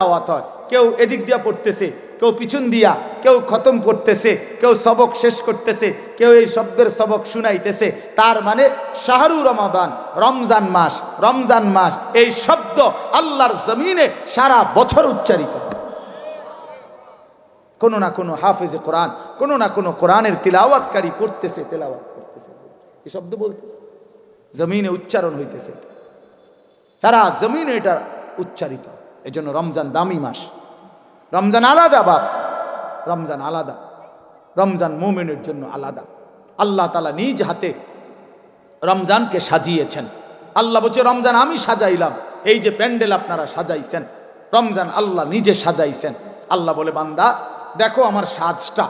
তেলাওয়াত হয়। কেউ এদিক দিয়া পড়তেছে, কেউ পিছন দিয়া, কেউ খতম করতেছে, কেউ সবক শেষ করতেছে, কেউ এই শব্দের সবক শুনাইতেছে। তার মানে শাহরু রমাদান, রমজান মাস রমজান মাস, এই শব্দ আল্লাহর জমিনে সারা বছর উচ্চারিত। কোনো না কোনো হাফেজে কোরআন, কোনো না কোনো কোরআনের তিলাওয়াতকারী পড়তেছে, তেলাওয়াত করতেছে। এই শব্দ বলতেছে। জমিনে উচ্চারণ হইতেছে। সারা জমিনে এটা উচ্চারিত। এই জন্য রমজান দামি মাস। রমজান আলাদা বাপ। রমজান আলাদা। রমজান মোমেনের জন্য আলাদা। আল্লাহ তালা নিজ হাতে রমজানকে সাজিয়েছেন। আল্লাহ বলছে, রমজান আমি সাজাইলাম। এই যে প্যান্ডেল আপনারা সাজাইছেন, রমজান আল্লাহ নিজে সাজাইছেন। আল্লাহ বলে, বান্দা, দেখো আমার সাজটা।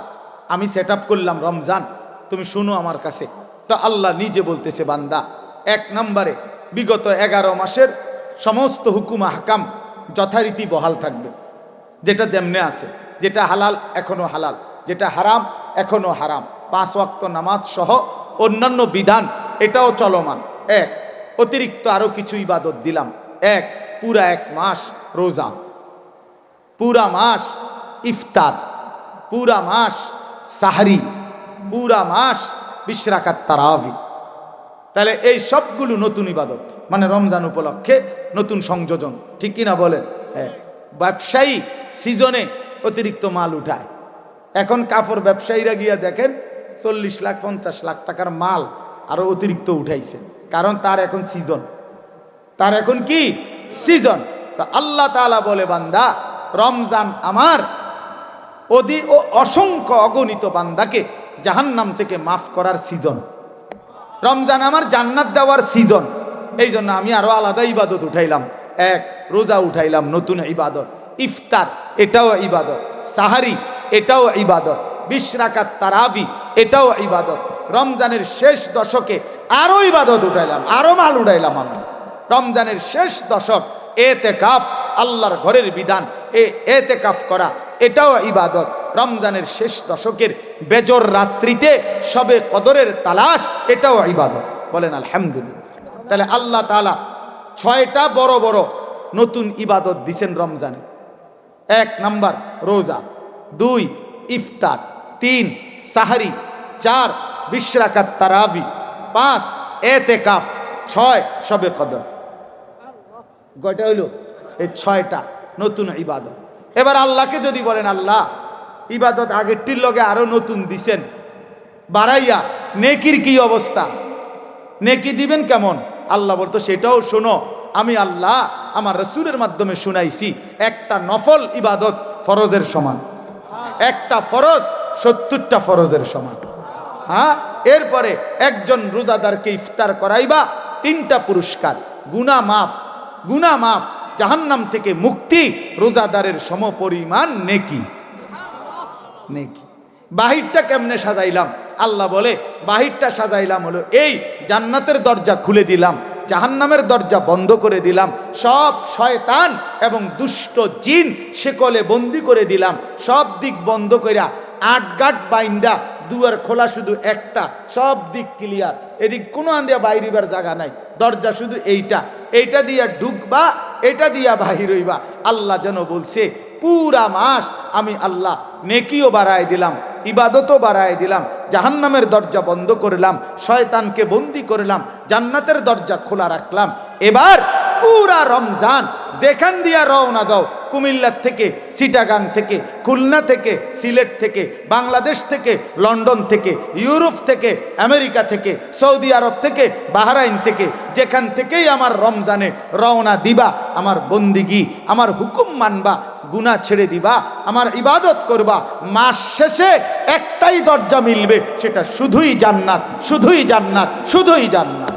আমি সেট করলাম রমজান। তুমি শুনো আমার কাছে। তো আল্লাহ নিজে বলতেছে, বান্দা, এক নম্বরে বিগত এগারো মাসের সমস্ত হুকুম হাকাম যথারীতি বহাল থাকবে। যেটা যেমনে আছে, যেটা হালাল এখনও হালাল, যেটা হারাম এখনও হারাম। পাঁচ ওয়াক্ত নামাজ সহ অন্যান্য বিধান, এটাও চলমান। এক, অতিরিক্ত আরও কিছু ইবাদত দিলাম। এক, পুরা এক মাস রোজা। পুরা মাস ইফতার। পুরা মাস সাহারি। পুরা মাস বিশ্রাকাত তারাবি। তাহলে এই সবগুলো নতুন ইবাদত মানে রমজান উপলক্ষে নতুন সংযোজন। ঠিক কিনা বলেন? হ্যাঁ। ব্যবসায়ী সিজনে অতিরিক্ত মাল উঠায়। এখন কাপড় ব্যবসায়ীরা গিয়া দেখেন, চল্লিশ লাখ, পঞ্চাশ লাখ টাকার মাল আরও অতিরিক্ত উঠাইছে। কারণ তার এখন সিজন। তার এখন কি? সিজন। তা আল্লাহ তাআলা বলে, বান্দা, রমজান আমার অধি ও অসংখ্য অগণিত বান্দাকে জাহান্নাম থেকে মাফ করার সিজন। রমজান আমার জান্নাত দেওয়ার সিজন এই জন্য আমি আরও আলাদা ইবাদত উঠাইলাম। এক, রোজা উঠাইলাম, নতুন ইবাদত। ইফতার, এটাও ইবাদত। সাহারি, এটাও ইবাদত। বিশ্রাকাত তারাবি, এটাও ইবাদত। রমজানের শেষ দশকে আরও ইবাদত উঠাইলাম, আরও মাল উঠাইলাম আমি। রমজানের শেষ দশক এতে কাফ আল্লাহর ঘরের বিধান, এ এতে কাফ করা, এটাও ইবাদত। রমজানের শেষ দশকের বেজর রাত্রিতে সবে কদরের তালাশ, এটাও ইবাদত। বলেন, আলহামদুলিল্লাহ। তাহলে আল্লাহ তালা ছয়টা বড় বড় নতুন ইবাদত দিছেন রমজানে। এক নাম্বার, রোজা। দুই, ইফতার। তিন, সাহারি। চার, বিশ্রাকাত তারাবি। পাঁচ এতে কাফ ছয়, সবে কদর। কয়টা হইল? এই ছয়টা নতুন ইবাদত। এবার আল্লাহকে যদি বলেন, আল্লাহ ইবাদত আগেরটির লগে আরও নতুন দিছেন। বাড়াইয়া নেকির কি অবস্থা? নেকি দিবেন কেমন? আল্লাহ বলতো, সেটাও শোনো, আমি আল্লাহ আমার রসুলের মাধ্যমে শুনাইছি, একটা নফল ইবাদত ফরজের সমান। একটা ফরজ, সত্তরটা ফরজের সমান। হ্যাঁ? এরপরে একজন রোজাদারকে ইফতার করাইবা, তিনটা পুরস্কার। গুনা মাফ গুনা মাফ, জাহান্নাম থেকে মুক্তি, রোজাদারের সমপরিমাণ নেকি। নেকি? বাহিরটা কেমনে সাজাইলাম? আল্লাহ বলে, বাহিরটা সাজাইলাম হলো এই জান্নাতের দরজা খুলে দিলাম, জাহান্নামের দরজা বন্ধ করে দিলাম, সব শয়তান এবং দুষ্ট জিন সেকলে বন্দি করে দিলাম, সব দিক বন্ধ কইরা আট গাট বাইন্দা দুয়ার খোলা শুধু একটা, সব দিক ক্লিয়ার এদিক কোনো আন্দিয়া বাইরিবার জায়গা নাই, দরজা শুধু এইটা। এইটা দিয়া ঢুকবা, এটা দিয়া বাহির হইবা। আল্লাহ যেন বলছে পুরা মাস আমি আল্লাহ নেকিও বাড়ায় দিলাম, ইবাদতও বাড়ায় দিলাম, জাহান্নামের দরজা বন্ধ করলাম, শয়তানকে বন্দি করলাম, জান্নাতের দরজা খোলা রাখলাম। এবার পুরা রমজান, যেখান দিয়া রওনা দাও কুমিল্লার থেকে সিটাগাং থেকে, খুলনা থেকে, সিলেট থেকে, বাংলাদেশ থেকে, লন্ডন থেকে, ইউরোপ থেকে, আমেরিকা থেকে, সৌদি আরব থেকে, বাহরাইন থেকে, যেখান থেকেই আমার রমজানে রওনা দিবা, আমার বন্দিগি, আমার হুকুম মানবা গুণা ছেড়ে দিবা, আমার ইবাদত করবা, মাস শেষে একটাই দরজা মিলবে, সেটা শুধুই জান্নাত শুধুই জান্নাত শুধুই জান্নাত।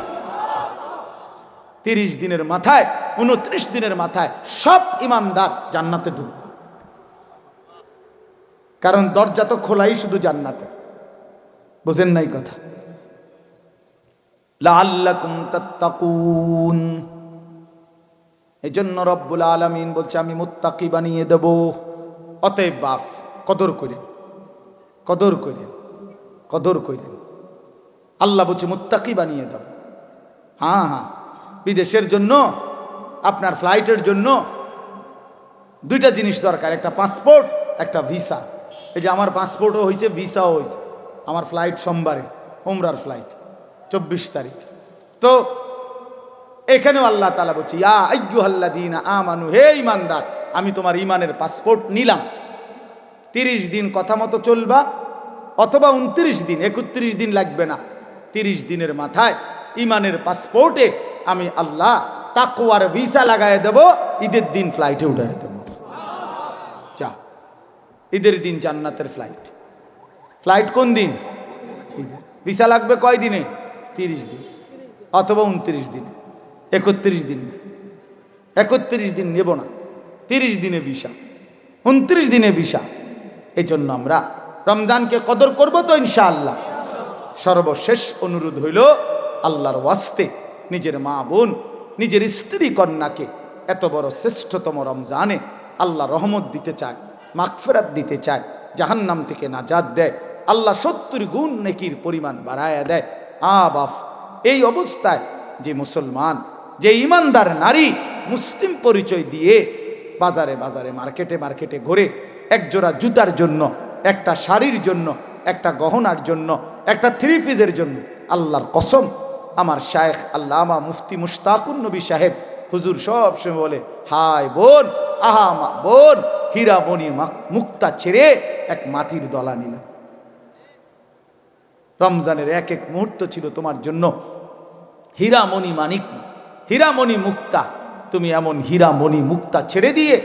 তিরিশ দিনের মাথায় উনত্রিশ দিনের মাথায় সব ইমানদার জান্নাতে ঢুকবে। কারণ দরজা তো খোলাই শুধু জান্নাতে। বোঝেন নাই কথা? এই জন্য রব্বুল আলমিন বলছে, আমি মুত্তাকি বানিয়ে দেব। অতএব বাফ, কদর করেন কদর করেন কদর করেন আল্লাহ বলছে, মুত্তাকি বানিয়ে দেব হ্যাঁ হ্যাঁ। বিদেশের জন্য আপনার ফ্লাইটের জন্য দুইটা জিনিস দরকার, একটা পাসপোর্ট একটা ভিসা এই যে আমার পাসপোর্টও হয়েছে ভিসাও হয়েছে আমার ফ্লাইট সোমবারে ওমরার ফ্লাইট চব্বিশ তারিখ। তো এখানেও আল্লাহ তালা বলছি, ইয়া আল্লাহ দিন আমানু, হে ইমানদার আমি তোমার ইমানের পাসপোর্ট নিলাম। তিরিশ দিন কথা মতো চলবা, অথবা উনত্রিশ দিন, একত্রিশ দিন লাগবে না। তিরিশ দিনের মাথায় ইমানের পাসপোর্টে আমি আল্লাহ তাকুয়ার ভিসা লাগাই দেব, ঈদের দিন ফ্লাইটে উঠাই দেব। যা, ঈদের দিন জান্নাতের ফ্লাইট ফ্লাইট কোন দিন? ভিসা লাগবে কয় দিনে? তিরিশ দিন। অথবা উনত্রিশ দিন। একত্রিশ দিন একত্রিশ দিন নেব না। তিরিশ দিনে ভিসা। উনত্রিশ দিনে ভিসা। এই জন্য আমরা রমজানকে কদর করব তো ইনশাআল্লাহ। সর্বশেষ অনুরোধ হইল, আল্লাহর ওয়াস্তে নিজের মা বোন নিজের স্ত্রী কন্যাকে এত বড় শ্রেষ্ঠতম রমজানে আল্লাহ রহমত দিতে চায়, মাগফেরাত দিতে চায়, জাহান্নাম থেকে নাজাদ দেয়, আল্লাহ সত্তর গুণ নেকির পরিমাণ বাড়ায়া দেয়। আ বাফ এই অবস্থায় যে মুসলমান, যে ইমানদার নারী মুসলিম পরিচয় দিয়ে বাজারে বাজারে, মার্কেটে মার্কেটে ঘুরে একজোড়া জুতার জন্য, একটা শাড়ির জন্য, একটা গহনার জন্য, একটা থ্রি পিসের জন্য আল্লাহর কসম আমার শায়েখ আল্লামা মুফতি মুশতাকুন নবী সাহেব, হুজুর সব সময় বলে, হায় বোন, আহা মা বোন, হীরা মা- মুক্তা ছেড়ে এক মাটির দলা নিলাম রমজানের এক এক মুহূর্ত ছিল তোমার জন্য। হীরামণি মানিক হীরামণি মুক্তা, তুমি এমন হীরামণি মুক্তা ছেড়ে দিয়ে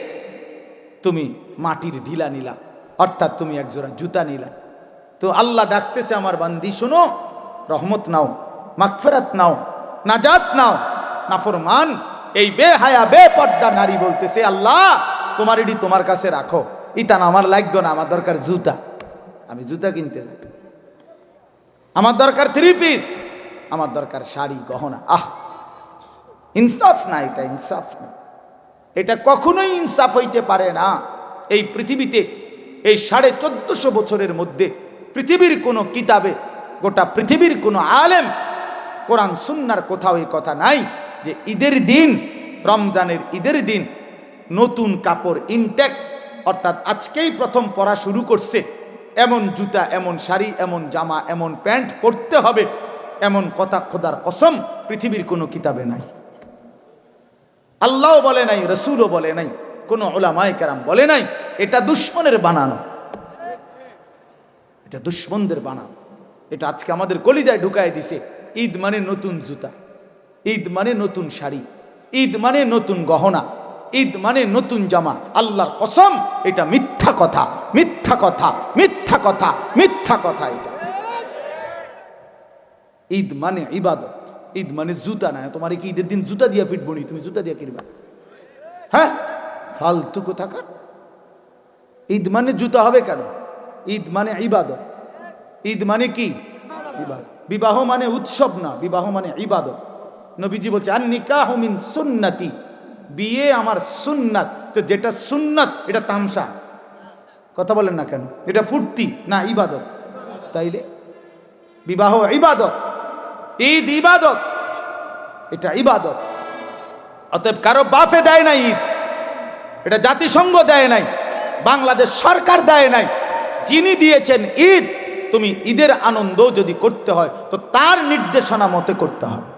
তুমি মাটির ঢিলা নিলা, অর্থাৎ তুমি একজোড়া জুতা নিলা। তো আল্লাহ ডাকতেছে আমার বান্দি, শোনো, রহমত নাও। মাগফেরাত নাও, নাজাত নাও, নাফরমান, এই বে হায়া বে বেপর্দা নারী বলতেছে, আল্লাহ, তোমার এটি তোমার কাছে রাখো। ইতান আমার লাগতো না, আমার দরকার জুতা। আমি জুতা কিনতে যাই। আমার দরকার থ্রি পিস আমার দরকার শাড়ি, গহনা। আহ! ইনসাফ না এটা, ইনসাফ না। এটা কখনোই ইনসাফ হইতে পারে না। এই পৃথিবীতে, এই সাড়ে চোদ্দশো বছরের মধ্যে, পৃথিবীর কোনো কিতাবে, গোটা পৃথিবীর কোনো আলেম কোরআন সুন্নার কোথাও এই কথা নাই যে ঈদের দিন, রমজানের ঈদের দিন নতুন কাপড় ইনটেক অর্থাৎ আজকেই প্রথম পরা শুরু করছে। এমন জুতা, এমন শাড়ি, এমন জামা, এমন প্যান্ট পরতে হবে। এমন কথা খোদার কসম পৃথিবীর কোনো কিতাবে নাই। আল্লাহও বলে নাই, রসুলও বলে নাই, কোনো ওলামায় কারাম বলে নাই, এটা দুশ্মনের বানানো। এটা দুশ্মনদের বানানো। এটা আজকে আমাদের কলিজায় ঢুকায় দিছে। ঈদ মানে নতুন জুতা। ঈদ মানে নতুন শাড়ি। ঈদ মানে নতুন গহনা। ঈদ মানে নতুন জামা। আল্লাহর কসম, এটা মিথ্যা কথা। মিথ্যা কথা। মিথ্যা কথা। মিথ্যা কথা এটা। ঈদ মানে ইবাদত। ঈদ মানে জুতা না। তোমার কি ঈদের দিন জুতা দিয়া ফিটবো নি? তুমি জুতা দিয়া কিনবা। হ্যাঁ? ফালতু কোথাকার? ঈদ মানে জুতা হবে কেন? ঈদ মানে ইবাদত। ঈদ মানে কি? ইবাদত। বিবাহ মানে উৎসব না, বিবাহ মানে ইবাদত। নবীজি বলছে আর নিকাহ মিন সুন্নাতি, বিয়ে আমার সুন্নাত। তো যেটা সুন্নাত, এটা তামসা। কথা বলেন না কেন? এটা ফুর্তি, না ইবাদত। তাইলে? বিবাহ ইবাদত। ঈদ ইবাদত। এটা ইবাদত। অতএব কারও বাফে দেয় না ঈদ। এটা জাতিসংঘ দেয় নাই। বাংলাদেশ সরকার দেয় নাই। যিনি দিয়েছেন ঈদ তুমি ঈদের আনন্দ যদি করতে হয়, তো তার নির্দেশনা মতে করতে হবে।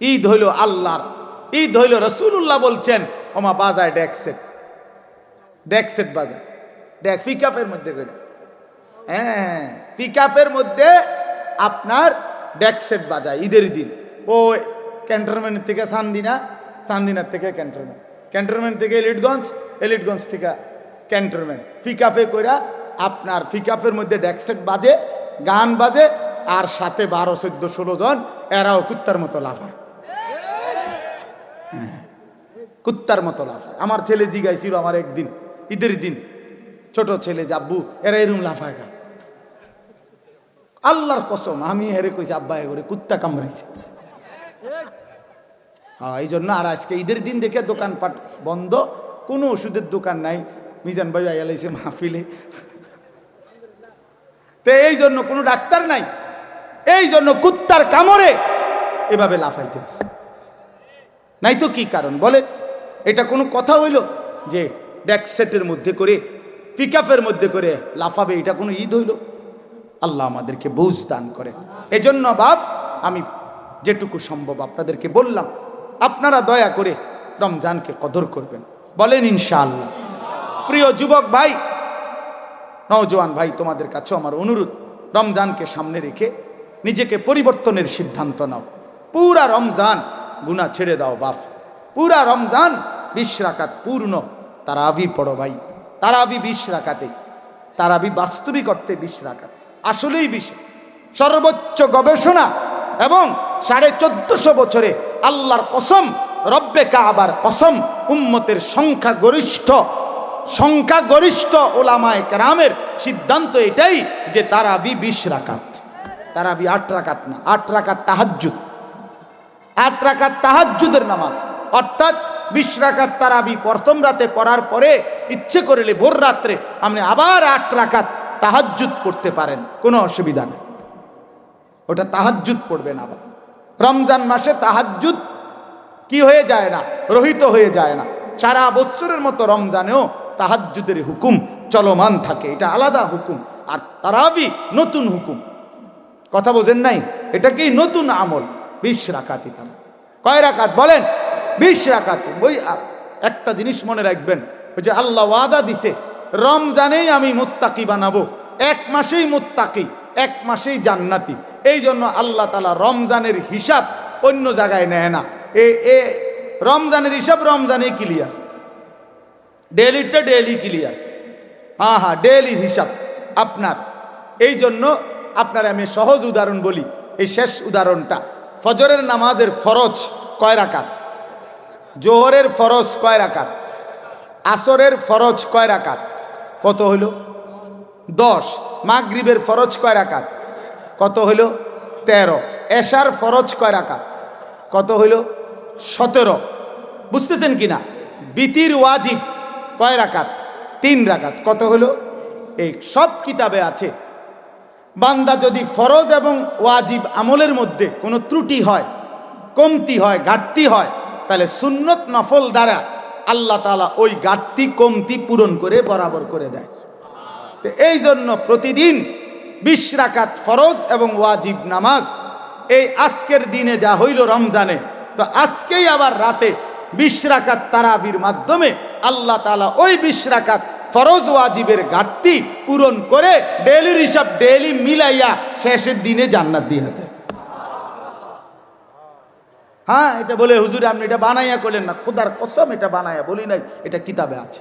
ঈদ হইল আল্লাহর, ঈদ হইল রসুল্লাহ বলছেন, ওমা বাজায় ডেকসেট ডেকসেট বাজায়, ডেক পিকআপের মধ্যে করে। হ্যাঁ পিকআপের মধ্যে আপনার ডেকসেট বাজায় ঈদের দিন। ও ক্যান্টনমেন্ট থেকে সান্দিনা, সান্দিনার থেকে ক্যান্টনমেন্ট ক্যান্টনমেন্ট থেকে এলিটগঞ্জ এলিটগঞ্জ থেকে ক্যান্টনমেন্ট। পিকআপে কইরা আপনার পিকআপের মধ্যে ডেকসেট বাজে গান বাজে আর সাথে বারো চোদ্দ ষোলো জন এরাও কুত্তার মতো লাফায় হ্যাঁ, কুত্তার মতো লাফায় আমার ছেলে জিগাইছিল আমার একদিন ঈদের দিন ছোট ছেলে জাব্বু এরা এরম লাফায় গা। আল্লাহর কসম আমি হেরে কইছি আব্বা করে কুত্তা কামড়াইছে। হ্যাঁ এই জন্য আর আজকে ঈদের দিন দেখে দোকানপাট বন্ধ কোনো ওষুধের দোকান নাই। মিজান ভাই আইয়ালাইছে মাহফিলে। তো এই জন্য কোনো ডাক্তার নাই। এই জন্য কুত্তার কামড়ে এভাবে লাফাইতে আছে। নাই তো কি কারণ? বলে এটা কোনো কথা হইল? যে ব্যাকসেটের মধ্যে করে পিক মধ্যে করে লাফাবে, এটা কোনো ঈদ হইল? আল্লাহ আমাদেরকে বুঝ দান করে। এজন্য বাপ, আমি যেটুকু সম্ভব আপনাদেরকে বললাম, আপনারা দয়া করে রমজানকে কদর করবেন। বলেন ইনশাআল্লাহ। প্রিয় যুবক ভাই নওজোয়ান ভাই, তোমাদের কাছেও আমার অনুরোধ, রমজানকে সামনে রেখে নিজেকে পরিবর্তনের সিদ্ধান্ত নাও। পুরা রমজান গুণা ছেড়ে দাও বাপ। পুরা রমজান বিশ রাকাত পূর্ণ। তারাবি পড়ো ভাই। তারাবি বিশ রাকাতে। তারাবি বাস্তবিক অর্থে বিশ রাকাত। আসলেই বিশ। সর্বোচ্চ গবেষণা এবং সাড়ে চোদ্দশো বছরে আল্লাহর কসম, রব্বে কাবার কসম, উম্মতের সংখ্যা গরিষ্ঠ সংখ্যাগরিষ্ঠ ওলামায় কেরামের সিদ্ধান্ত এটাই যে তারাবি বিশ রাকাত। তারাবি আট রাকাত না, আট রাকাত তাহাজ্জুদ। আট রাকাত তাহাজ্জুদের নামাজ। অর্থাৎ বিশ রাকাত তারাবি প্রথম রাতে পড়ার পরে ইচ্ছে করলে ভোর রাত্রে আপনি আবার আট রাকাত তাহাজ্জুদ পড়তে পারেন, কোনো অসুবিধা নেই। ওটা তাহাজ্জুদ পড়বেন আবার। রমজান মাসে তাহাজ্জুদ কি হয়ে যায় না, রহিত হয়ে যায় না। সারা বৎসরের মতো রমজানেও তাহাজ্জুদের হুকুম চলমান থাকে। এটা আলাদা হুকুম। আর তারাবি নতুন হুকুম। কথা বোঝেন নাই? এটা কি নতুন আমল? বিশ রাকাতি তারা। কয় রাকাত বলেন? বিশ রাকাতি। বই একটা জিনিস মনে রাখবেন। ওই যে আল্লাহ ওয়াদা দিছে, রমজানেই আমি মুত্তাকি বানাবো। এক মাসেই মুত্তাকি, এক মাসেই জান্নাতি। এই জন্য আল্লাহ তালা রমজানের হিসাব অন্য জায়গায় নেয় না। এ এ, রমজানের হিসাব রমজানে ক্লিয়ার ডেলিটা ডেলি ক্লিয়ার। হ্যাঁ হ্যাঁ ডেলির হিসাব আপনার। এই জন্য আপনার আমি সহজ উদাহরণ বলি, এই শেষ উদাহরণটা। ফজরের নামাজের ফরজ কয় রাকাত? জোহরের ফরজ কয় রাকাত? আসরের ফরজ কয় রাকাত? কত হইল? দশ। মাগরিবের ফরজ কয় রাকাত? কত হইল? তেরো। এশার ফরজ কয় রাকাত? কত হইল? সতেরো। বুঝতেছেন কি না বিতির ওয়াজিব কয় রাকাত? তিন রাকাত। কত হলো? এই সব কিতাবে আছে। বান্দা যদি ফরজ এবং ওয়াজিব আমলের মধ্যে কোনো ত্রুটি হয়, কমতি হয়, ঘাটতি হয়, তাহলে সুন্নত নফল দ্বারা আল্লাহ তালা ওই ঘাটতি, কমতি পূরণ করে বরাবর করে দেয়। তো এই জন্য প্রতিদিন বিশ রাকাত ফরজ এবং ওয়াজিব নামাজ, এই আজকের দিনে যা হইল রমজানে, তো আজকেই আবার রাতে বিশ রাকাত তারাবির মাধ্যমে আল্লাহ তালা ওই বিশ রাকাত ফরজ ওয়াজিবের ঘাটতি পূরণ করে ডেলির হিসাব ডেলি মিলাইয়া শেষের দিনে জান্নাত দিয়ে দেয়। হ্যাঁ এটা বলে হুজুর, আপনি এটা বানাইয়া করলেন না। খোদার কসম, এটা বানাইয়া বলি নাই, এটা কিতাবে আছে।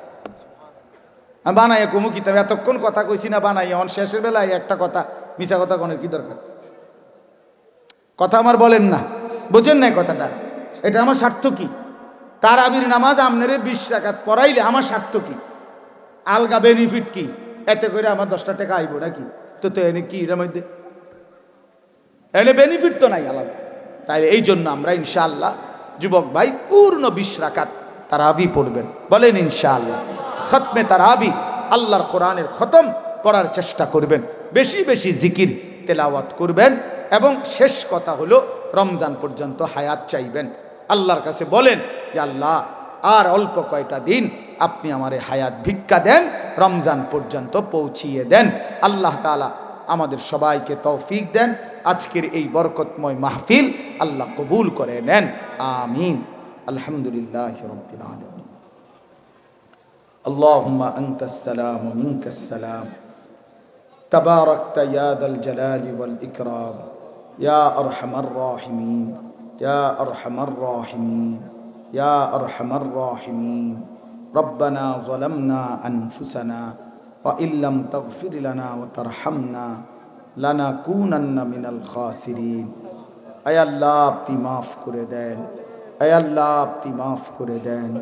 আমি বানাইয়া কমু কিতাবে, এতক্ষণ কথা কইছি না বানাইয়া অন শেষের বেলায় একটা কথা মিশা কথা কোনো কি দরকার? কথা আমার বলেন না। বোঝেন না কথাটা। এটা আমার স্বার্থ কি? তার আবির নামাজ আমনেরে বিশ রাকাত পড়াইলে আমার স্বার্থ কি? আলগা বেনিফিট কি? এতে করে আমার দশটা টাকা আইব নাকি? তো তো এনে কি এর মধ্যে? এনে বেনিফিট তো নাই আলাদা। তাই এই জন্য আমরা ইনশাআল্লাহ যুবক ভাই পূর্ণ বিশ তারাবি পড়বেন। বলেন ইনশাআল্লাহ। খতমে তারাবি আল্লাহর কোরআনের খতম পড়ার চেষ্টা করবেন। বেশি বেশি জিকির, তেলাওয়াত করবেন এবং শেষ কথা হলো রমজান পর্যন্ত হায়াত চাইবেন। আল্লাহর কাছে বলেন যে আল্লাহ আর অল্প কয়টা দিন আপনি আমারে হায়াত ভিক্ষা দেন রমজান পর্যন্ত পৌঁছিয়ে দেন আল্লাহ তালা আমাদের সবাইকে তৌফিক দেন আজকের এই বরকতময় মাহফিল আল্লাহ কবুল করে নেন আমিন আলহামদুলিল্লাহ রব্বিল আলামিন اللهم أنت السلام ومنك السلام تباركت يا ذا الجلال والإكرام يا أرحم الراحمين يا أرحم الراحمين يا أرحم الراحمين ربنا ظلمنا أنفسنا وإن لم تغفر لنا وترحمنا لنكونن من الخاسرين أي الله আপনি মাফ করে দেন আয় আল্লাহ আপনি মাফ করে দেন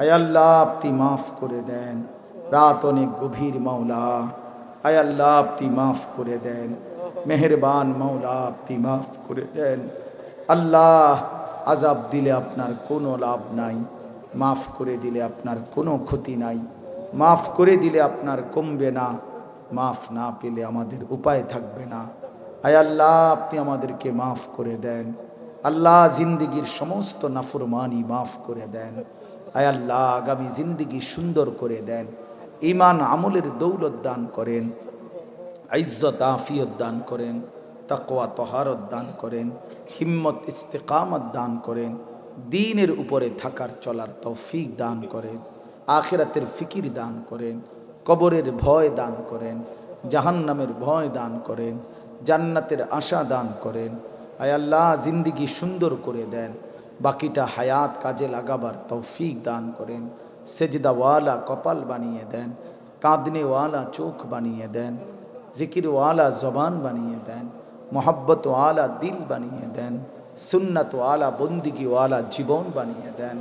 আয় আল্লাহ আপনি মাফ করে দেন রাত অনেক গভীর মাওলা আয় আল্লাহ আপনি মাফ করে দেন মেহেরবান মাওলা আপনি মাফ করে দেন আল্লাহ আজাব দিলে আপনার কোনো লাভ নাই, মাফ করে দিলে আপনার কোনো ক্ষতি নাই, মাফ করে দিলে আপনার কমবে না, মাফ না পেলে আমাদের উপায় থাকবে না। আয় আল্লাহ, আপনি আমাদেরকে মাফ করে দেন। আল্লাহ জিন্দিগির সমস্ত নাফরমানি মাফ করে দেন। আয় আল্লাহ, আগামী জিন্দিগি সুন্দর করে দেন। ইমান আমলের দৌলত দান করেন, ইজ্জত আফিয়ত দান করেন। তাকওয়া তহারত দান করেন, হিম্মত ইস্তেকামত দান করেন, দিনের উপরে থাকার চলার তৌফিক দান করেন, আখেরাতের ফিকির দান করেন, কবরের ভয় দান করেন, জাহান্নামের ভয় দান করেন, জান্নাতের আশা দান করেন। আল্লাহ, জিন্দিগি সুন্দর করে দেন, বাকিটা হায়াত কাজে লাগাবার তৌফিক দান করেন। সেজদাওয়ালা কপাল বানিয়ে দেন, কাঁদনেওয়ালা চোখ বানিয়ে দেন, জিকিরওয়ালা জবান বানিয়ে দেন। মোহাব্বতওয়ালা দিল বানিয়ে দেন, সুন্নত আলা বন্দিগি বন্দিগিওয়ালা জীবন বানিয়ে দেন।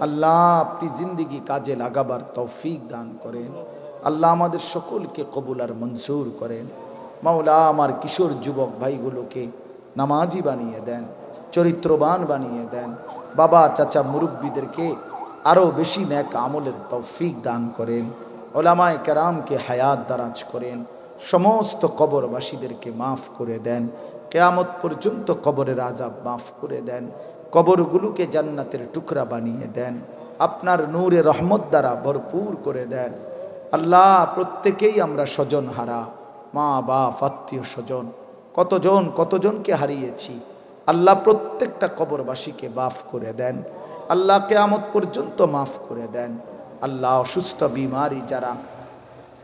আল্লাহ আপনি জিন্দিগি কাজে লাগাবার তৌফিক দান করেন। আল্লাহ আমাদের সকলকে কবুল আর মঞ্জুর করেন। মাওলা আমার কিশোর যুবক ভাইগুলোকে নামাজি বানিয়ে দেন, চরিত্রবান বানিয়ে দেন। বাবা, চাচা, মুরব্বীদেরকে আরও বেশি ন্যাক আমলের তৌফিক দান করেন। ওলামায় কেরামকে হায়াত দারাজ করেন। সমস্ত কবরবাসীদেরকে মাফ করে দেন। কেয়ামত পর্যন্ত কবরের আজাব মাফ করে দেন। কবরগুলোকে জান্নাতের টুকরা বানিয়ে দেন। আপনার নূরে রহমত দ্বারা ভরপুর করে দেন। আল্লাহ, প্রত্যেকেই আমরা স্বজন হারা, মা, বাপ, আত্মীয় স্বজন, কতজন, কতজনকে হারিয়েছি, আল্লাহ প্রত্যেকটা কবরবাসীকে মাফ করে দেন। আল্লাহ কেয়ামত পর্যন্ত মাফ করে দেন। আল্লাহ অসুস্থ, বিমারি যারা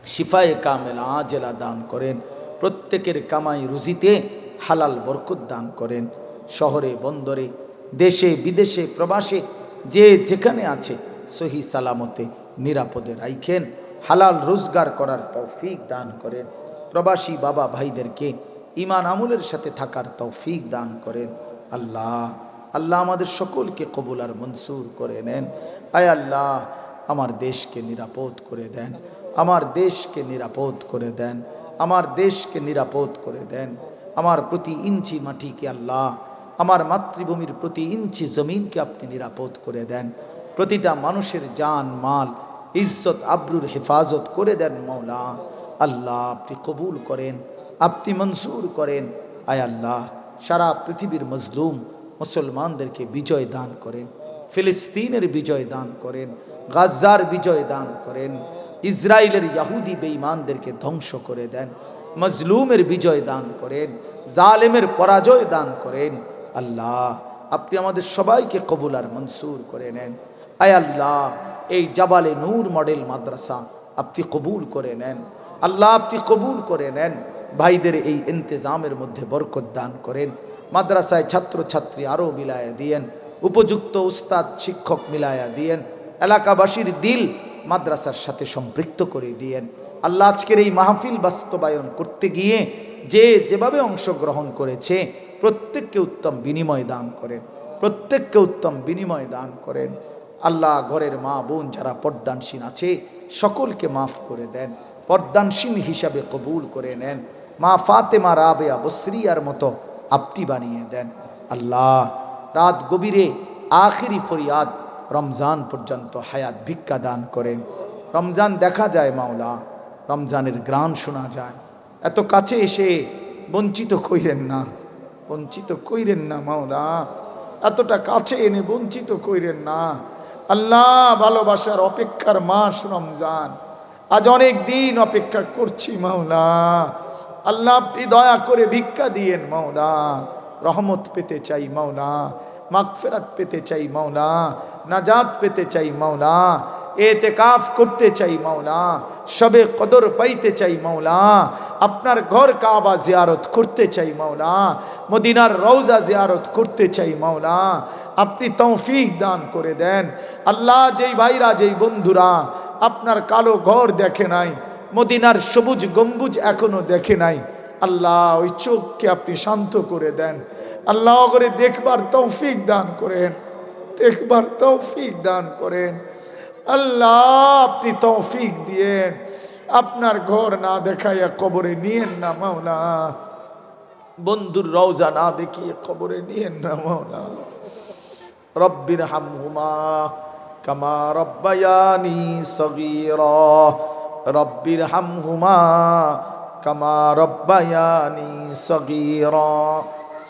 শিফায়ে কামেল আজেলা দান করেন। প্রত্যেকের কামাই রুজিতে হালাল বরকত দান করেন। শহরে, বন্দরে, দেশে, বিদেশে, প্রবাসে, যে যেখানে আছে সহি সালামতে নিরাপদে রাইখেন। হালাল রোজগার করার তৌফিক দান করেন। প্রবাসী বাবা ভাইদেরকে ইমান আমলের সাথে থাকার তৌফিক দান করেন। আল্লাহ আল্লাহ আমাদের সকলকে কবুল আর মনসুর করে নেন। আয় আল্লাহ, আমার দেশকে নিরাপদ করে দেন। আমার দেশকে নিরাপদ করে দেন, আমার দেশকে নিরাপদ করে দেন, আমার প্রতি ইঞ্চি মাটিকে আল্লাহ, আমার মাতৃভূমির প্রতি ইঞ্চি জমিনকে আপনি নিরাপদ করে দেন। প্রতিটা মানুষের জান, মাল, ইজ্জত, আব্রুর হেফাজত করে দেন মৌলা। আল্লাহ আপনি কবুল করেন, আপনি মনসুর করেন। আয় আল্লাহ, সারা পৃথিবীর মজলুম মুসলমানদেরকে বিজয় দান করেন, ফিলিস্তিনের বিজয় দান করেন গাজার বিজয় দান করেন। ইসরায়েলের ইয়াহুদি বেঈমানদেরকে ধ্বংস করে দেন, মজলুমের বিজয় দান করেন, জালেমের পরাজয় দান করেন। আল্লাহ, আপনি আমাদের সবাইকে কবুল আর মনসুর করে নেন। আয় আল্লাহ, এই জাবালে নূর মডেল মাদ্রাসা আপনি কবুল করে নেন। আল্লাহ, আপনি কবুল করে নেন। ভাইদের এই ইন্তজামের মধ্যে বরকত দান করেন। মাদ্রাসায় ছাত্র ছাত্রী আরও মিলায়া দিয়েন। উপযুক্ত উস্তাদ, শিক্ষক মিলায়া দিয়েন। এলাকাবাসীর দিল মাদ্রাসার সাথে সম্পৃক্ত করে দিয়েন। আল্লাহ আজকের এই মাহফিল বাস্তবায়ন করতে গিয়ে যে যেভাবে অংশগ্রহণ করেছে, প্রত্যেককে উত্তম বিনিময় দান করেন, প্রত্যেককে উত্তম বিনিময় দান করেন। আল্লাহ ঘরের মা বোন যারা পর্দানসীন আছে, সকলকে মাফ করে দেন, পর্দানসীন হিসাবে কবুল করে নেন। মা ফাতেমা রাবেয়া বসরিয়ার মতো আপনি বানিয়ে দেন। আল্লাহ রাত গভীরে আখিরি ফরিয়াদ রমজান পর্যন্ত হায়াত ভিক্ষা দান করেন রমজান দেখা যায় মাওলা, রমজানের গ্রাণ শোনা যায়। এত কাছে এসে বঞ্চিত কইরেন না, বঞ্চিত কইরেন না মাওলা। এতটা কাছে এনে বঞ্চিত কইরেন না। আল্লাহ ভালোবাসার অপেক্ষার মাস রমজান। আজ অনেক দিন অপেক্ষা করছি মাওলা। আল্লাহ আপনি দয়া করে ভিক্ষা দিয়েন মাওলা। রহমত পেতে চাই মাওলা, মাগফেরাত পেতে চাই মাওলা। নাজাত পেতে চাই মাওলা, এতেকাফ করতে চাই মাওলা, সবে কদর পাইতে চাই মাওলা, আপনার ঘর কাবা জিয়ারত করতে চাই মাওলা, মদিনার রওজা জিয়ারত করতে চাই মাওলা, আপনি তৌফিক দান করে দেন। আল্লাহ যেই ভাইরা, যেই বন্ধুরা, আপনার কালো ঘর দেখে নাই, মদিনার সবুজ গম্বুজ এখনও দেখে নাই, আল্লাহ ওই চোখকে আপনি শান্ত করে দেন। আল্লাহ করে দেখবার তৌফিক দান করেন। দেখবার তৌফিক দান করেন। আল্লাহ, আপনি তৌফিক দিয়েন। আপনার ঘর না দেখাইয়া কবরে নিয়েন না মাওলা। বন্ধুর রওজা না দেখিয়ে কবরে নিয়েন না মাওলা। রব্বির হামহুমা কামা রব্বায়ানি সগীরা। রব্বির হামহুমা কামা রব্বায়ানি সগীরা।